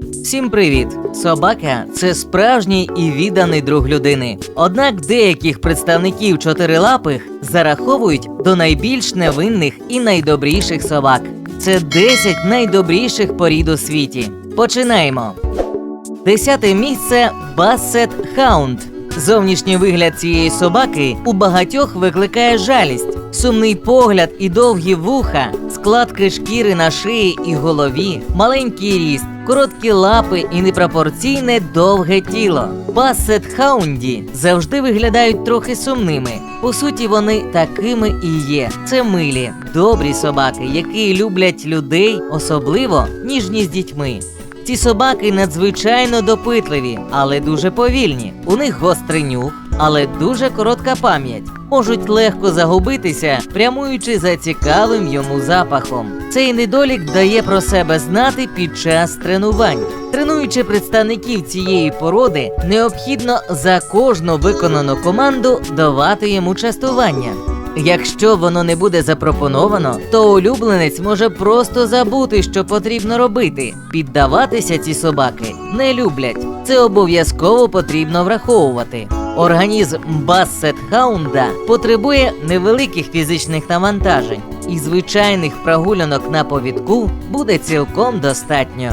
Всім привіт! Собака це справжній і відданий друг людини. Однак деяких представників чотирилапих зараховують до найбільш невинних і найдобріших собак. Це 10 найдобріших порід у світі. Починаємо. Десяте місце Бассет Хаунд. Зовнішній вигляд цієї собаки у багатьох викликає жалість. Сумний погляд і довгі вуха, складки шкіри на шиї і голові, маленький ріст, короткі лапи і непропорційне довге тіло. Бассет Хаунді завжди виглядають трохи сумними. По суті, вони такими і є. Це милі, добрі собаки, які люблять людей, особливо ніжні з дітьми. Ці собаки надзвичайно допитливі, але дуже повільні. У них гострий нюх, але дуже коротка пам'ять. Можуть легко загубитися, прямуючи за цікавим йому запахом. Цей недолік дає про себе знати під час тренувань. Тренуючи представників цієї породи, необхідно за кожну виконану команду давати йому частування. Якщо воно не буде запропоновано, то улюбленець може просто забути, що потрібно робити. Піддаватися ці собаки не люблять. Це обов'язково потрібно враховувати. Організм Бассет Хаунда потребує невеликих фізичних навантажень, і звичайних прогулянок на повідку буде цілком достатньо.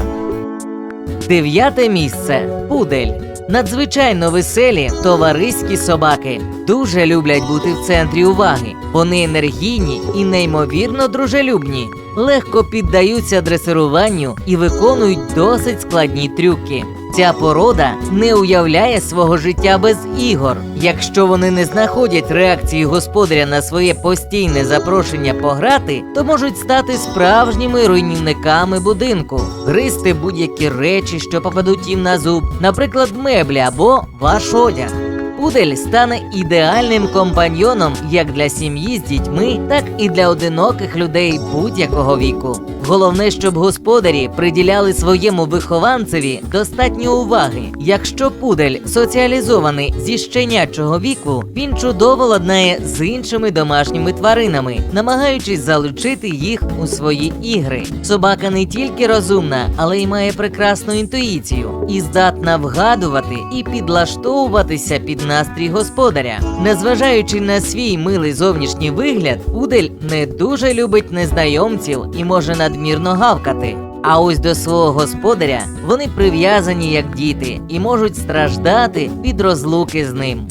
Дев'яте місце пудель. Надзвичайно веселі товариські собаки дуже люблять бути в центрі уваги. Вони енергійні і неймовірно дружелюбні, легко піддаються дресируванню і виконують досить складні трюки. Ця порода не уявляє свого життя без ігор. Якщо вони не знаходять реакції господаря на своє постійне запрошення пограти, то можуть стати справжніми руйнівниками будинку, гризти будь-які речі, що попадуть їм на зуб, наприклад, меблі або ваш одяг. Пудель стане ідеальним компаньйоном як для сім'ї з дітьми, так і для одиноких людей будь-якого віку. Головне, щоб господарі приділяли своєму вихованцеві достатньо уваги. Якщо пудель соціалізований зі щенячого віку, він чудово ладнає з іншими домашніми тваринами, намагаючись залучити їх у свої ігри. Собака не тільки розумна, але й має прекрасну інтуїцію і здатна вгадувати і підлаштовуватися під настрій господаря. Незважаючи на свій милий зовнішній вигляд, пудель не дуже любить незнайомців і може надмірно гавкати. А ось до свого господаря вони прив'язані як діти і можуть страждати від розлуки з ним.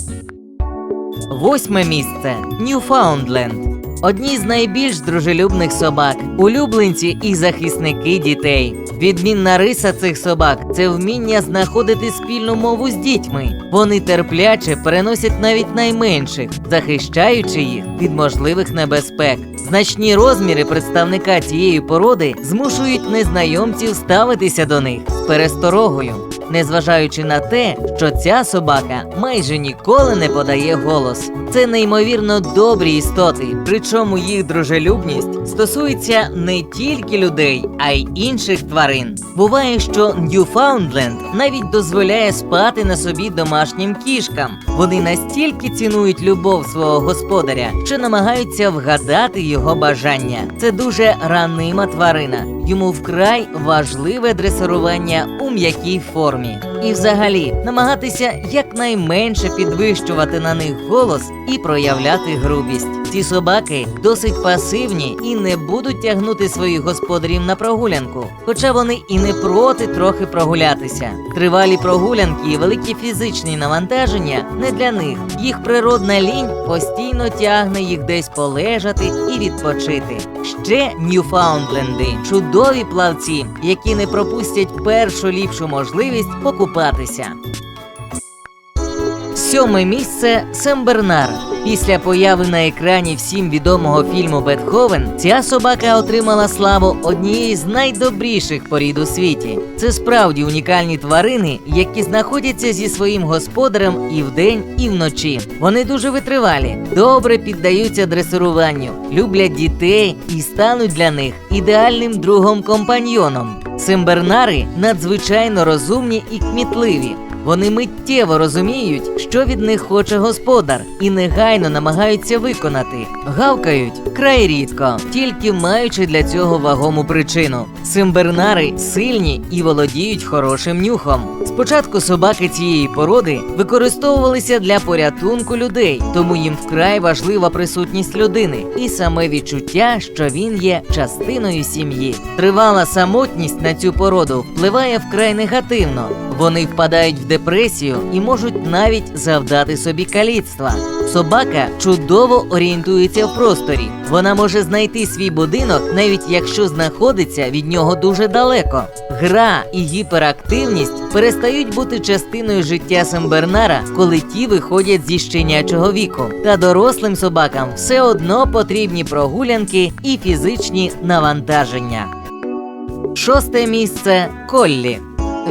Восьме місце Ньюфаундленд. Одні з найбільш дружелюбних собак, улюбленці і захисники дітей. Відмінна риса цих собак це вміння знаходити спільну мову з дітьми. Вони терпляче переносять навіть найменших, захищаючи їх від можливих небезпек. Значні розміри представника цієї породи змушують незнайомців ставитися до них з пересторогою, незважаючи на те, що ця собака майже ніколи не подає голос. Це неймовірно добрі істоти, причому їх дружелюбність стосується не тільки людей, а й інших тварин. Буває, що Ньюфаундленд навіть дозволяє спати на собі домашнім кішкам. Вони настільки цінують любов свого господаря, що намагаються вгадати його бажання. Це дуже ранима тварина. Йому вкрай важливе дресирування у м'якій формі. me. І взагалі намагатися якнайменше підвищувати на них голос і проявляти грубість. Ці собаки досить пасивні і не будуть тягнути своїх господарів на прогулянку, хоча вони і не проти трохи прогулятися. Тривалі прогулянки і великі фізичні навантаження не для них. Їх природна лінь постійно тягне їх десь полежати і відпочити. Ще Ньюфаундленди чудові плавці, які не пропустять першу ліпшу можливість покупатися. Сьоме місце Сембернар. Після появи на екрані всім відомого фільму Бетховен ця собака отримала славу однієї з найдобріших порід у світі. Це справді унікальні тварини, які знаходяться зі своїм господарем і вдень, і вночі. Вони дуже витривалі, добре піддаються дресируванню, люблять дітей і стануть для них ідеальним другом компаньйоном. Сембернари надзвичайно розумні і кмітливі. Вони миттєво розуміють, що від них хоче господар, і негайно намагаються виконати. Гавкають край рідко, тільки маючи для цього вагому причину. Симбернари сильні і володіють хорошим нюхом. Спочатку собаки цієї породи використовувалися для порятунку людей, тому їм вкрай важлива присутність людини і саме відчуття, що він є частиною сім'ї. Тривала самотність на цю породу впливає вкрай негативно. Вони впадають в депресію і можуть навіть завдати собі каліцтва. Собака чудово орієнтується в просторі. Вона може знайти свій будинок, навіть якщо знаходиться від нього дуже далеко. Гра і гіперактивність перестають бути частиною життя Сенбернара, коли ті виходять зі щенячого віку. Та дорослим собакам все одно потрібні прогулянки і фізичні навантаження. Шосте місце Коллі.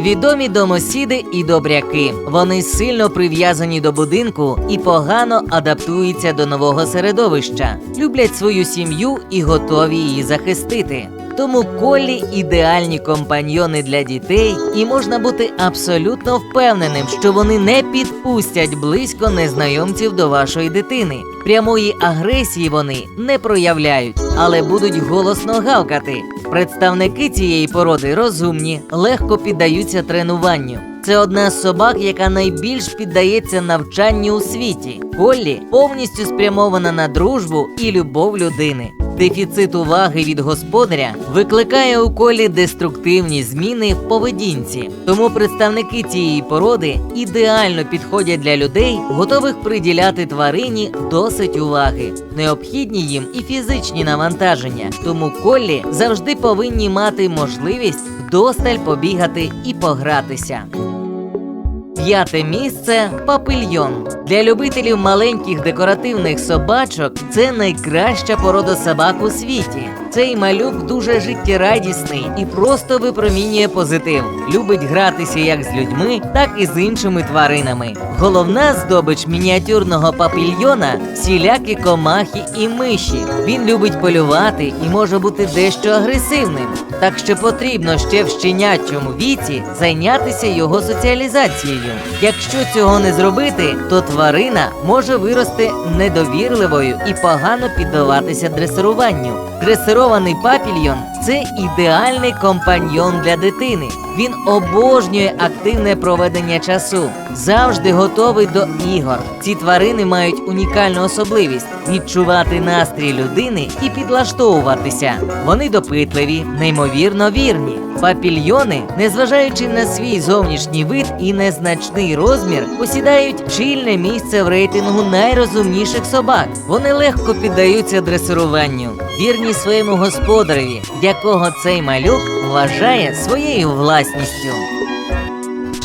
Відомі домосіди і добряки. Вони сильно прив'язані до будинку і погано адаптуються до нового середовища, люблять свою сім'ю і готові її захистити. Тому колі ідеальні компаньйони для дітей, і можна бути абсолютно впевненим, що вони не підпустять близько незнайомців до вашої дитини. Прямої агресії вони не проявляють, але будуть голосно гавкати. Представники цієї породи розумні, легко піддаються тренуванню. Це одна з собак, яка найбільш піддається навчанню у світі. Коллі повністю спрямована на дружбу і любов людини. Дефіцит уваги від господаря викликає у колі деструктивні зміни в поведінці. Тому представники цієї породи ідеально підходять для людей, готових приділяти тварині досить уваги. Необхідні їм і фізичні навантаження. Тому коллі завжди повинні мати можливість вдосталь побігати і погратися. П'яте місце папильйон. Для любителів маленьких декоративних собачок це найкраща порода собак у світі. Цей малюк дуже життєрадісний і просто випромінює позитив. Любить гратися як з людьми, так і з іншими тваринами. Головна здобич мініатюрного папільйона всілякі комахи і миші. Він любить полювати і може бути дещо агресивним. Так що потрібно ще в щенячому віці зайнятися його соціалізацією. Якщо цього не зробити, то тварина може вирости недовірливою і погано піддаватися дресируванню. Дресирований папільйон це ідеальний компаньйон для дитини. Він обожнює активне проведення часу, завжди готовий до ігор. Ці тварини мають унікальну особливість відчувати настрій людини і підлаштовуватися. Вони допитливі, неймовірно вірні. Папільйони, незважаючи на свій зовнішній вид і незначний розмір, посідають чільне місце в рейтингу найрозумніших собак. Вони легко піддаються дресируванню, вірні своєму господареві, якого цей малюк вважає своєю власністю.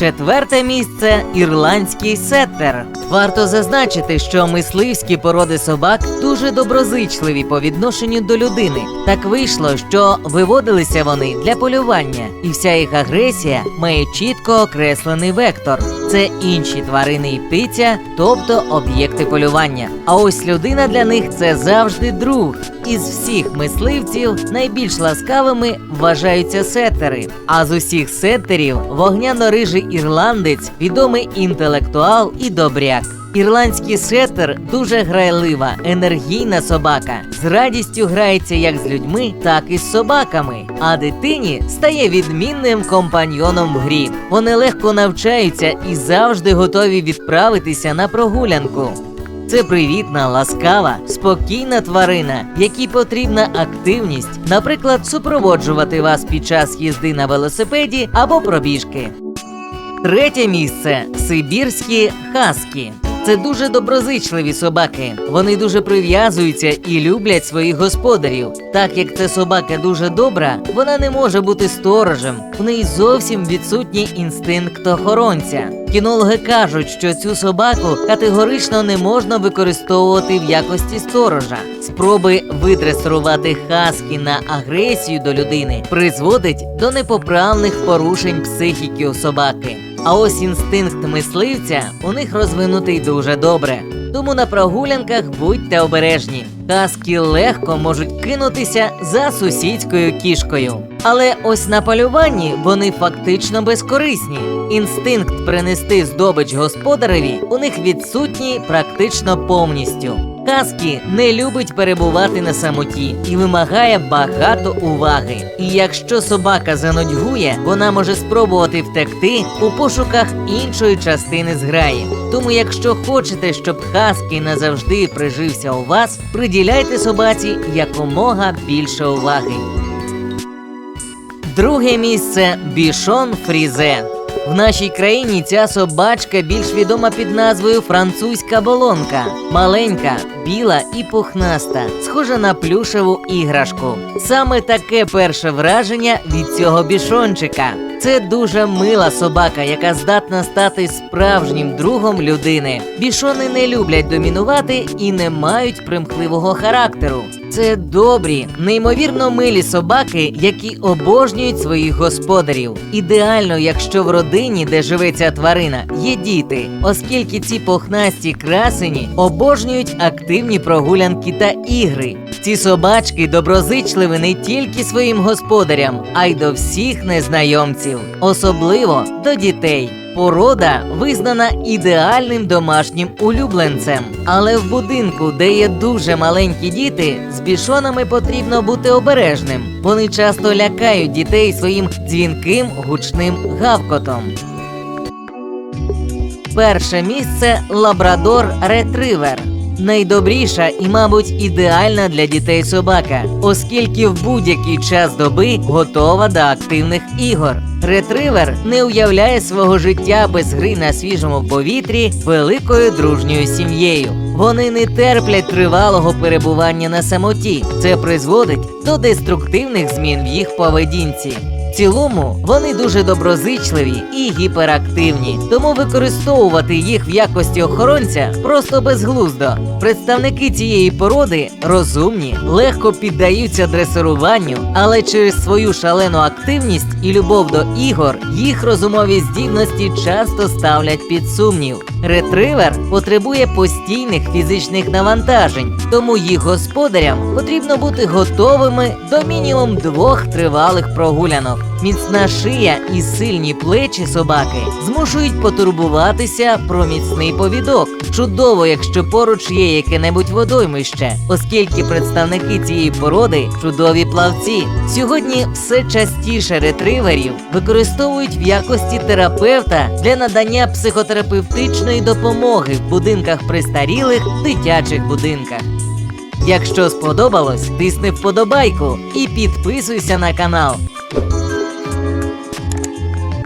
Четверте місце ірландський сеттер. Варто зазначити, що мисливські породи собак дуже доброзичливі по відношенню до людини. Так вийшло, що виводилися вони для полювання, і вся їх агресія має чітко окреслений вектор. Це інші тварини і птиця, тобто об'єкти полювання. А ось людина для них це завжди друг. Із всіх мисливців найбільш ласкавими вважаються сеттери. А з усіх сеттерів вогняно-рижий ірландець відомий інтелектуал і добряк. Ірландський сеттер дуже грайлива, енергійна собака. З радістю грається як з людьми, так і з собаками. А дитині стає відмінним компаньйоном в грі. Вони легко навчаються і завжди готові відправитися на прогулянку. Це привітна, ласкава, спокійна тварина, якій потрібна активність, наприклад, супроводжувати вас під час їзди на велосипеді або пробіжки. Третє місце сибірські хаскі. Це дуже доброзичливі собаки. Вони дуже прив'язуються і люблять своїх господарів. Так як ця собака дуже добра, вона не може бути сторожем. В неї зовсім відсутній інстинкт охоронця. Кінологи кажуть, що цю собаку категорично не можна використовувати в якості сторожа. Спроби видресирувати хаскі на агресію до людини призводить до непоправних порушень психіки у собаки. А ось інстинкт мисливця у них розвинутий дуже добре. Тому на прогулянках будьте обережні. Хаски легко можуть кинутися за сусідською кішкою. Але ось на полюванні вони фактично безкорисні. Інстинкт принести здобич господареві у них відсутній практично повністю. Каскі не любить перебувати на самоті і вимагає багато уваги. І якщо собака занудьгує, вона може спробувати втекти у пошуках іншої частини зграї. Тому, якщо хочете, щоб хаскі назавжди прижився у вас, приділяйте собаці якомога більше уваги. Друге місце бішон фрізе. В нашій країні ця собачка більш відома під назвою французька болонка. Маленька, біла і пухнаста, схожа на плюшеву іграшку. Саме таке перше враження від цього бішончика. Це дуже мила собака, яка здатна стати справжнім другом людини. Бішони не люблять домінувати і не мають примхливого характеру. Це добрі, неймовірно милі собаки, які обожнюють своїх господарів. Ідеально, якщо в родині, де живе ця тварина, є діти, оскільки ці похнасті красені обожнюють активні прогулянки та ігри. Ці собачки доброзичливі не тільки своїм господарям, а й до всіх незнайомців, особливо до дітей. Порода визнана ідеальним домашнім улюбленцем, але в будинку, де є дуже маленькі діти, з бішонами потрібно бути обережним. Вони часто лякають дітей своїм дзвінким гучним гавкотом. Перше місце лабрадор ретривер. Найдобріша і, мабуть, ідеальна для дітей собака, оскільки в будь-який час доби готова до активних ігор. Ретривер не уявляє свого життя без гри на свіжому повітрі великою дружньою сім'єю. Вони не терплять тривалого перебування на самоті. Це призводить до деструктивних змін в їх поведінці. Цілому вони дуже доброзичливі і гіперактивні, тому використовувати їх в якості охоронця просто безглуздо. Представники цієї породи розумні, легко піддаються дресируванню, але через свою шалену активність і любов до ігор їх розумові здібності часто ставлять під сумнів. Ретривер потребує постійних фізичних навантажень, тому їх господарям потрібно бути готовими до мінімум двох тривалих прогулянок. Міцна шия і сильні плечі собаки змушують потурбуватися про міцний повідок. Чудово, якщо поруч є яке-небудь водоймище, оскільки представники цієї породи чудові плавці. Сьогодні все частіше ретриверів використовують в якості терапевта для надання психотерапевтичної допомоги в будинках престарілих дитячих будинках. Якщо сподобалось, тисни вподобайку і підписуйся на канал.